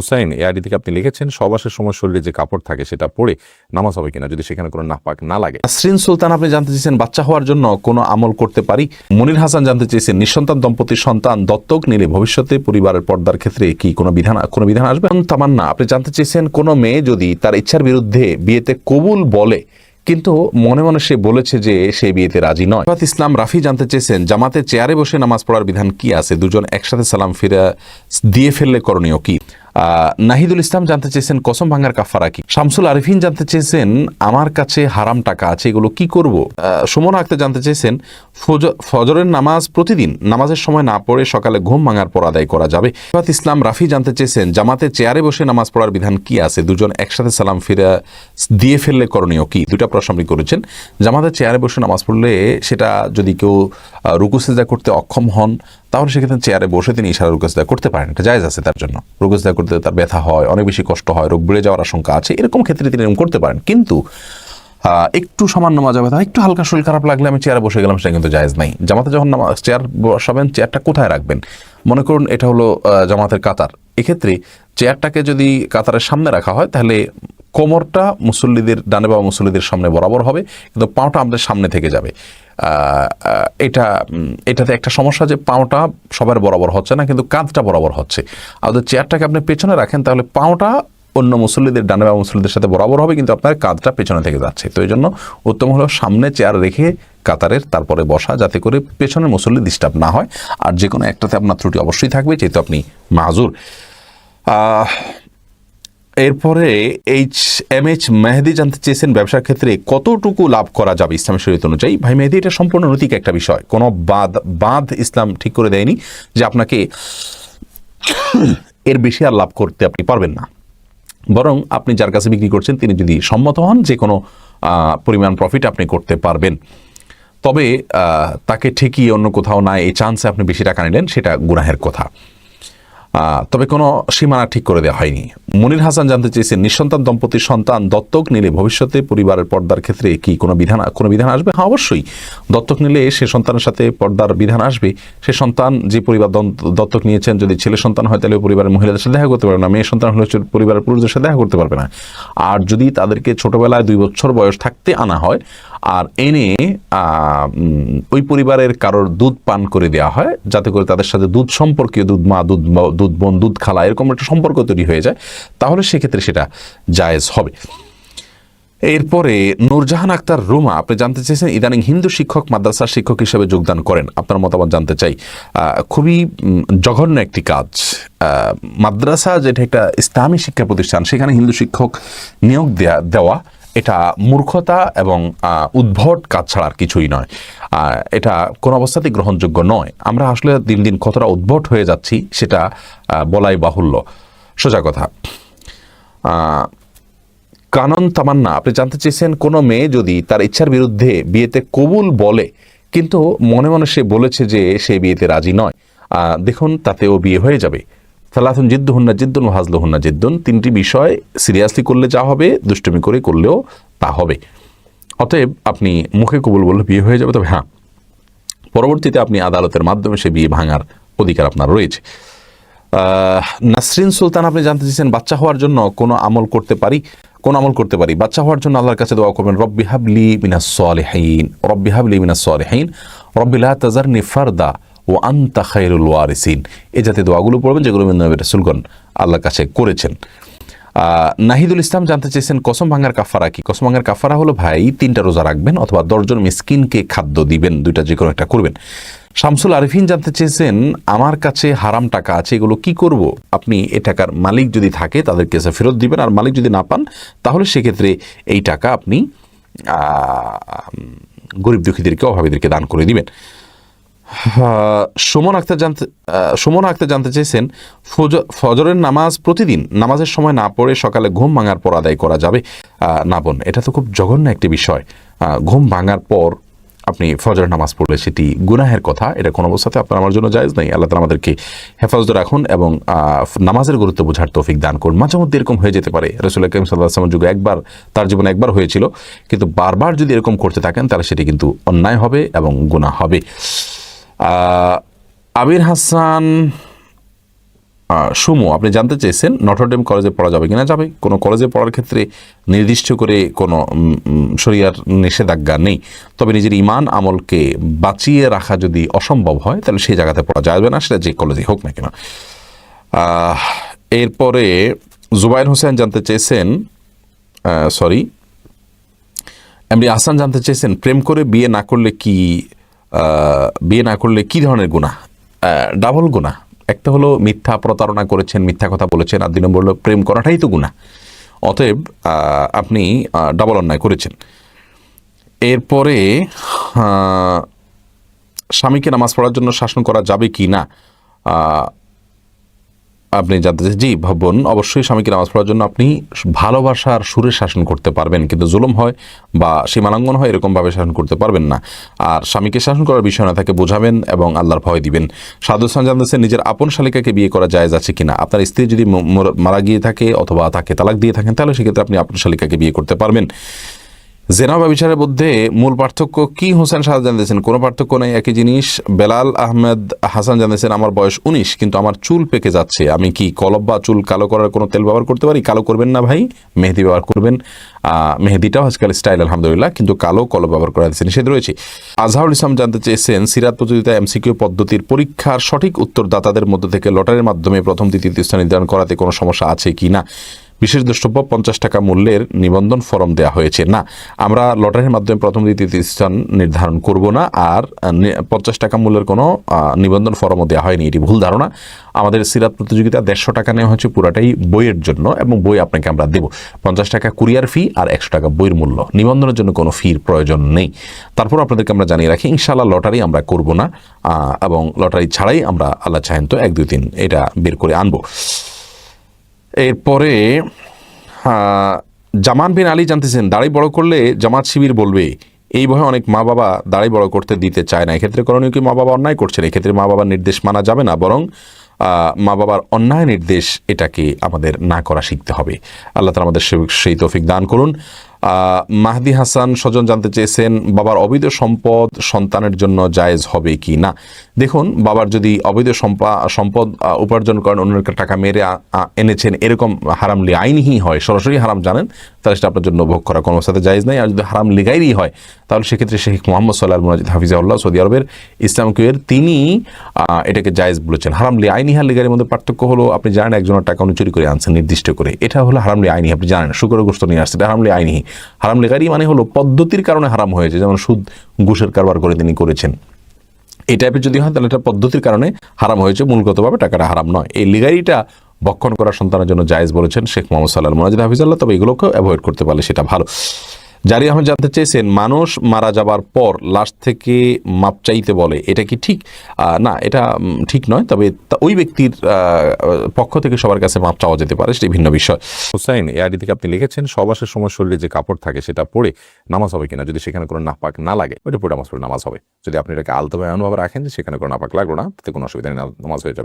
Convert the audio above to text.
হোসাইন এই আইডি থেকে আপনি লিখেছেন সবাসের সময় শরীরে যে কাপড় থাকে সেটা পরে নামাজ হবে কিনা, যদি সেখানে কোনো নাপাক না লাগে। নাসরিন সুলতান, আপনি জানতে চেয়েছেন বাচ্চা হওয়ার জন্য কোনো আমল করতে পারি? মনির হাসান জানতে চেয়েছেন, নিঃসন্তান দম্পতির সন্তান দত্তক নিলে ভবিষ্যতে পরিবারের পর্দার ক্ষেত্রে কি কোনো বিধান কোনো বিধান আসবে? তামান্না, আপনি জানতে চেয়েছেন কোনো মেয়ে যদি তার ইচ্ছার বিরুদ্ধে বিয়েতে কবুল বলে, কিন্তু মনে মনে সে বলেছে যে সে বিয়েতে রাজি নয়। ইসলাম, রাফি জানতে চেয়েছেন, জামাতে চেয়ারে বসে নামাজ পড়ার বিধান কি আছে? দুজন একসাথে সালাম ফিরা দিয়ে ফেললে করণীয় কি? নাহিদুল ইসলাম জানতে চেয়েছেন কসম ভাঙার কাফারা কি? শামসুল আরিফিন জানতে চেয়েছেন আমার কাছে হারাম টাকা আছে এগুলো কি করব? সুমন আক্তার জানতে চেয়েছেন ফজ- ফজরের নামাজ প্রতিদিন নামাজের সময় না পড়ে সকালে ঘুম ভাঙার পর আদায় করা যাবে? ইসলাম রাফি জানতে চেয়েছেন জামাতে চেয়ারে বসে নামাজ পড়ার বিধান কি আছে? দুজন একসাথে সালাম ফিরে দিয়ে ফেললে করণীয় কি? দুটা প্রশ্ন আপনি করেছেন। জামাতে চেয়ারে বসে নামাজ পড়লে সেটা যদি কেউ আহ, রুকু সেজদা করতে অক্ষম হন তাহলে সেক্ষেত্রে চেয়ারে বসে তিনি ইশারা রুকু সেজদা করতে পারেন এটা জায়েজ আছে তার জন্য। রুকু সেজদা করতে তার ব্যথা হয়, অনেক বেশি কষ্ট হয়, রোগ বেড়ে যাওয়ার আশঙ্কা আছে, এরকম ক্ষেত্রে তিনি এরকম করতে পারেন। কিন্তু একটু সামান্য মাজা ব্যথা, একটু হালকা শরীর খারাপ লাগলে আমি চেয়ারে বসে গেলাম, সেটা কিন্তু জায়েজ নাই। জামাতে যখন চেয়ার বসাবেন চেয়ারটা কোথায় রাখবেন? মনে করুন এটা হলো জামাতের কাতার। এক্ষেত্রে চেয়ারটাকে যদি কাতারের সামনে রাখা হয়, তাহলে কোমরটা মুসল্লিদের, ডানে বা মুসল্লিদের সামনে বরাবর হবে, কিন্তু পাওটা আমাদের সামনে থেকে যাবে। এটা এটাতে একটা সমস্যা যে পাওটা সবার বরাবর হচ্ছে না, কিন্তু কাঁধটা বরাবর হচ্ছে। যদি চেয়ারটাকে আপনি পেছনে রাখেন, তাহলে পাওটা অন্য মুসল্লিদের, ডানে বা মুসল্লিদের সাথে বরাবর হবে, কিন্তু আপনার কাঁধটা পেছনে থেকে যাচ্ছে। তো এই জন্য উত্তম হলো সামনে চেয়ার রেখে কাতারের তারপরে বসা, যাতে করে পেছনের মুসল্লি ডিস্টার্ব না হয়। আর যে কোনো একটাতে আপনার ত্রুটি অবশ্যই থাকবে, যেহেতু আপনি মাজুর। এরপরে এইচ এম এইচ মেহেদি জানতে চেয়েছেন ব্যবসার ক্ষেত্রে কতটুকু লাভ করা যাবে ইসলামের শরীয়ত অনুযায়ী? ভাই, মেহেদি এটা সম্পূর্ণ নৈতিক একটা বিষয়। কোনো বাদ বাঁধ ইসলাম ঠিক করে দেয়নি যে আপনাকে এর বেশি আর লাভ করতে আপনি পারবেন না। বরং আপনি যার কাছে বিক্রি করছেন, তিনি যদি সম্মত হন যে কোনো পরিমাণ প্রফিট আপনি করতে পারবেন। তবে তাকে ঠিকই অন্য কোথাও না এই চান্সে আপনি বেশি টাকা নিলেন, সেটা গুনাহের কথা। তবে কোনো সীমানা ঠিক করে দেওয়া হয়নি। মনির হাসান জানতে চেয়েছেন, নিঃসন্তান দম্পতির সন্তান দত্তক নিলে ভবিষ্যতে পরিবারের পর্দার ক্ষেত্রে কি কোনো বিধান কোনো বিধান আসবে? হ্যাঁ অবশ্যই। দত্তক নিলে সে সন্তানের সাথে পর্দার বিধান আসবে। সে সন্তান, যে পরিবার দত্তক নিয়েছেন, যদি ছেলে সন্তান হয়, তাহলে পরিবারের মহিলাদের সাথে দেখা করতে পারবে না। মেয়ে সন্তান হলে পরিবারের পুরুষদের সাথে দেখা করতে পারবে না। আর যদি তাদেরকে ছোটবেলায় দুই বছর বয়স থাকতে আনা হয়, আর এনে ওই পরিবারের কারোর দুধ পান করে দেওয়া হয়, যাতে করে তাদের সাথে দুধ সম্পর্কীয় দুধ মা, দুধ দুধ বোন, দুধ খালা, এরকম একটা সম্পর্ক তৈরি হয়ে যায় তাহলে সেক্ষেত্রে সেটা জায়েজ হবে। এরপরে, নূরজাহান আক্তার রুমা, আপনি জানতে চেয়েছেন, ইদানিং হিন্দু শিক্ষক, মাদ্রাসার শিক্ষক হিসেবে যোগদান করেন। আপনার মতামত জানতে চাই। খুবই জঘন্য একটি কাজ। মাদ্রাসা যেটা একটা ইসলামী শিক্ষা প্রতিষ্ঠান, সেখানে হিন্দু শিক্ষক নিয়োগ দেয়া, দেওয়া, এটা মূর্খতা এবং উদ্ভট কাজ ছাড়া আর কিছুই নয়। এটা কোনো অবস্থাতেই গ্রহণযোগ্য নয়। আমরা আসলে দিন দিন কতটা উদ্ভট হয়ে যাচ্ছি, সেটা বলাই বাহুল্য। সোজা কথা। কানন তামান্না, আপনি জানতে চেয়েছেন কোনো মেয়ে যদি তার ইচ্ছার বিরুদ্ধে বিয়েতে কবুল বলে, কিন্তু মনে মনে সে বলেছে যে সে বিয়েতে রাজি নয়। দেখুন, তাতেও বিয়ে হয়ে যাবে। সালাথুন জিদ্দু হুন্না জিদ্দুন হাজলু হুন্না জিদ্দুন, তিনটি বিষয় সিরিয়াসলি করলে যা হবে, দুষ্টমি করে করলেও তা হবে। অতএব আপনি মুখে কবুল বললে বিয়ে হয়ে যাবে, তবে হ্যাঁ পরবর্তীতে আপনি আদালতের মাধ্যমে সে বিয়ে ভাঙার অধিকার আপনার রয়েছে। নাসরিন সুলতান, আপনি জানতে চেয়েছেন, বাচ্চা হওয়ার জন্য কোনো আমল করতে পারি? কোন আমল করতে পারি? বাচ্চা হওয়ার জন্য আল্লাহর কাছে দোয়া করবেন, রব্বি হাবলি মিনাস সালিহিন, রব্বি হাবলি মিনাস সালিহিন, রব্বি লা তাজারনি ফারদা ও আন্তা খায়রুল ওয়ারিসিন। এই জাতীয় দোয়াগুলো পড়বেন, যেগুলো নবী রাসূলগণ আল্লাহর কাছে করেছেন। নাহিদুল ইসলাম জানতে চেয়েছেন, কসম ভাঙার কাফারা কি? কসম ভাঙার কাফারা হলো, ভাই, তিনটা রোজা রাখবেন অথবা দশজন মিসকিনকে খাদ্য দিবেন, দুইটা যে কোনো একটা করবেন। শামসুল আরিফিন জানতে চেয়েছেন, আমার কাছে হারাম টাকা আছে, এগুলো কি করব? আপনি এ টাকার মালিক যদি থাকে তাদেরকে এসে ফেরত দিবেন, আর মালিক যদি না পান, তাহলে সেক্ষেত্রে এই টাকা আপনি গরিব দুঃখীদেরকে, অভাবীদেরকে দান করে দিবেন। সুমন আক্তার জানতে সুমন আক্তার জানতে চেয়েছেন, ফজ- ফজরের নামাজ প্রতিদিন, নামাজের সময় না পড়ে সকালে ঘুম ভাঙার পর আদায় করা যাবে না বোন, এটা তো খুব জঘন্য একটি বিষয়। ঘুম ভাঙার পর আপনি ফজর নামাজ পড়লে সেটি গুনাহের কথা, এটা কোনো অবস্থাতে আপনার আমার জন্য জায়জ নেই। আল্লাহ তালা আমাদেরকে হেফাজত রাখুন এবং নামাজের গুরুত্ব বোঝার তৌফিক দান করুন। মাঝে মধ্যে এরকম হয়ে যেতে পারে। রসুল করিম সাল্লাহ আসলামের যুগে একবার, তার জীবনে একবার হয়েছিল। কিন্তু বারবার যদি এরকম করতে থাকেন, তাহলে সেটি কিন্তু অন্যায় হবে এবং গুণা হবে। আবির হাসান সুমো, আপনি জানতে চেয়েছেন নটরডেম কলেজে পড়া যাবে কিনা? যাবে। কোনো কলেজে পড়ার ক্ষেত্রে নির্দিষ্ট করে কোনো শরিয়ার নিষেধাজ্ঞা নেই। তবে নিজের ইমান আমলকে বাঁচিয়ে রাখা যদি অসম্ভব হয়, তাহলে সেই জায়গাতে পড়া যাবে না, সেটা যে কলেজে হোক না কেন। এরপরে জুবাইর হোসেন জানতে চেয়েছেন সরি এমনি আহসান জানতে চেয়েছেন, প্রেম করে বিয়ে না করলে কি বিয়ে না করলে কি ধরনের গুণা ডাবল গুণা একটা হলো মিথ্যা প্রতারণা করেছেন, মিথ্যা কথা বলেছেন, আর দুই নম্বর হলো প্রেম করাটাই তো গুণা অতএব আপনি ডাবল অন্যায় করেছেন। এরপরে স্বামীকে নামাজ পড়ার জন্য শাসন করা যাবে কি না? আপনি জানতে চাই জি ভাবুন অবশ্যই স্বামীকে নামাজ পড়ার জন্য আপনি ভালোবাসার সুরে শাসন করতে পারবেন, কিন্তু জুলুম হয় বা সীমালঙ্ঘন হয়, এরকমভাবে শাসন করতে পারবেন না। আর স্বামীকে শাসন করার বিষয় না তাকে বোঝাবেন এবং আল্লাহর ভয় দিবেন। সাদু হাসান জানতেছেন, নিজের আপন শালিকাকে বিয়ে করা জায়েজ আছে কিনা? আপনার স্ত্রী যদি মারা গিয়ে থাকে অথবা তাকে তালাক দিয়ে থাকেন, তাহলে সেক্ষেত্রে আপনি আপন শালিকাকে বিয়ে করতে পারবেন। জেনা বা বিচারের মধ্যে মূল পার্থক্য কি? হোসেন শাহ জানতেছেন কোনো পার্থক্য নেই, একই জিনিস। বেলাল আহমেদ হাসান জানতেছেন আমার বয়স উনিশ, কিন্তু আমার চুল পেকে যাচ্ছে। আমি কি কলব বা চুল কালো করার কোনো তেল ব্যবহার করতে পারি? কালো করবেন না ভাই, মেহেদি ব্যবহার করবেন। মেহেদিটাও আজকাল স্টাইল, আলহামদুলিল্লাহ, কিন্তু কালো কলব ব্যবহার করা করার নিষেধ রয়েছে। আজহারুল ইসলাম জানতে চেয়েছেন, সিরাত প্রতিযোগিতা এমসিকিউ পদ্ধতির পরীক্ষার সঠিক উত্তরদাতাদের মধ্যে থেকে লটারির মাধ্যমে প্রথম, দ্বিতীয় স্থান নির্ধারণ করাতে কোনো সমস্যা আছে কি না বিশেষ দ্রষ্টব্য, পঞ্চাশ টাকা মূল্যের নিবন্ধন ফরম দেওয়া হয়েছে। না, আমরা লটারির মাধ্যমে প্রথম দ্বিতীয় স্থান নির্ধারণ করব না, আর পঞ্চাশ টাকা মূল্যের কোনো নিবন্ধন ফরমও দেওয়া হয়নি। এটি ভুল ধারণা। আমাদের সিরাত প্রতিযোগিতা দেড়শো টাকা নেওয়া হচ্ছে পুরাটাই বইয়ের জন্য, এবং বই আপনাকে আমরা দেব। পঞ্চাশ টাকা কুরিয়ার ফি আর একশো টাকা বইয়ের মূল্য। নিবন্ধনের জন্য কোনো ফির প্রয়োজন নেই। তারপর আপনাদেরকে আমরা জানিয়ে রাখি, ইনশাআল্লাহ লটারি আমরা করব না এবং লটারি ছাড়াই আমরা আল্লাহ চাহেন তো এক, দুই, তিন এটা বের করে আনব। এরপরে জামান বিন আলী জানতেছেন, দাড়ি বড় করলে জামাত শিবির বলবে। এই ভয়ে অনেক মা বাবা দাড়ি বড় করতে দিতে চায় না। এক্ষেত্রে করণীয় কি মা বাবা অন্যায় করছেন? এক্ষেত্রে মা বাবার নির্দেশ মানা যাবে না, বরং মা বাবার অন্যায় নির্দেশ এটাকে আমাদের না করা শিখতে হবে। আল্লাহ তালা আমাদের সেই তৌফিক দান করুন। মাহদি হাসান স্বজন জানতে চেয়েছেন, বাবার অবৈধ সম্পদ সন্তানের জন্য জায়েজ হবে কি না? দেখুন, বাবার যদি অবৈধ সম্পা- সম্পদ উপার্জন করেন, অন্যের টাকা মেরে এনেছেন, এরকম হারাম আইনহি হয়, সরাসরি হারাম জানেন, তাহলে সেটা আপনার জন্য ভোগ করা কোনো সাথে জায়েজ নাই। আর যদি হারাম লিগাইরই হয়, তাহলে সেক্ষেত্রে শেখ মোহাম্মদ সাল্লাহ মুনাজিদ হাফিজাউল্লাহ সৌদি আরবের ইসলাম কুয়ের তিনি এটাকে জায়েজ বলেছেন। হারাম লি আইনি হার লিগারের মধ্যে পার্থক্য হলো, আপনি জানেন একজনের টাকা উনি চুরি করে আনছেন, নির্দিষ্ট করে। এটা হলো হারাম লি আইনি আপনি জানেন শুকর নিয়ে আসছে, এটা হারাম লি আইনি হারাম লেগারি মানে হলো পদ্ধতির কারণে হারাম হয়েছে, যেমন সুদ, ঘুষের কারবার করে তিনি করেছেন। এই টাইপের যদি হয়, তাহলে এটা পদ্ধতির কারণে হারাম হয়েছে, মূলগতভাবে টাকাটা হারাম নয়। এই লিগারিটা বক্ষণ করা সন্তানের জন্য জায়েজ বলেছেন শেখ মোহাম্মদ সাল্লাহ মোনাজিদ হাফিজাল্লাহ, তবে এগুলোকেও অ্যাভয়েড করতে পারলে সেটা ভালো। জারি আহমেদ জানতে চেয়েছেন, মানুষ মারা যাবার পর লাশ থেকে মাপ চাইতে বলে। এটা কি ঠিক? না, এটা ঠিক নয়, তবে ওই ব্যক্তির পক্ষ থেকে সবার কাছে মাপ চাওয়া যেতে পারে, সেটি ভিন্ন বিষয়। হুসাইন এই আইডি থেকে আপনি লিখেছেন সবাসের সময় শরীরে যে কাপড় থাকে সেটা পরে নামাজ হবে কিনা, যদি সেখানে কোনো নাপাক না লাগে ওইটা পরে নামাজ পড়ে নামাজ হবে। যদি আপনি এটাকে আলতোভাবে এমনভাবে রাখেন যে সেখানে কোনো নাপাক লাগল না, তাতে কোনো অসুবিধা নেই, নামাজ হয়ে যাবে।